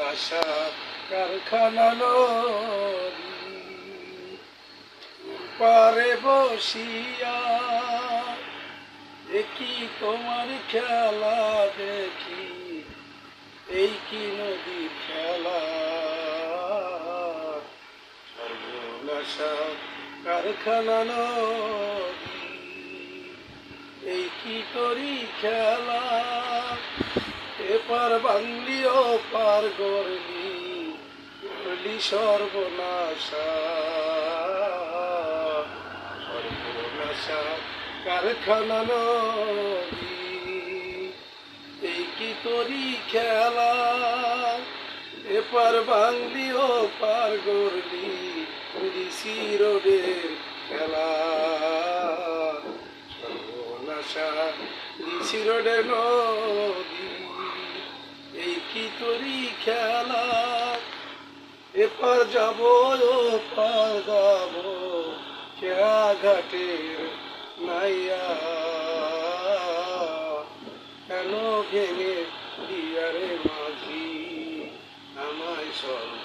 নাশা কারখানা পারে বসিয়া দেখি তোমার খেলা দেখি, এই কি নদী খেলা? সর্বনাশা কারখানা নদী এই কি করি খেলা? এপার বাংলি ও পার গরলি গরলি সর্বনাশা। কারখানা নদী, এই কি করি খেলা? এপার বাংলি ও পার গরলি ঋষি রোডের খেলা। সর্বনাশা ঋষি রোডের নদী করি খেলা। এপার যাব, ওপার যাব খেয়া ঘাটের নাইয়া কেন ভেঙে দিয়ারে মাঝি আমায় সব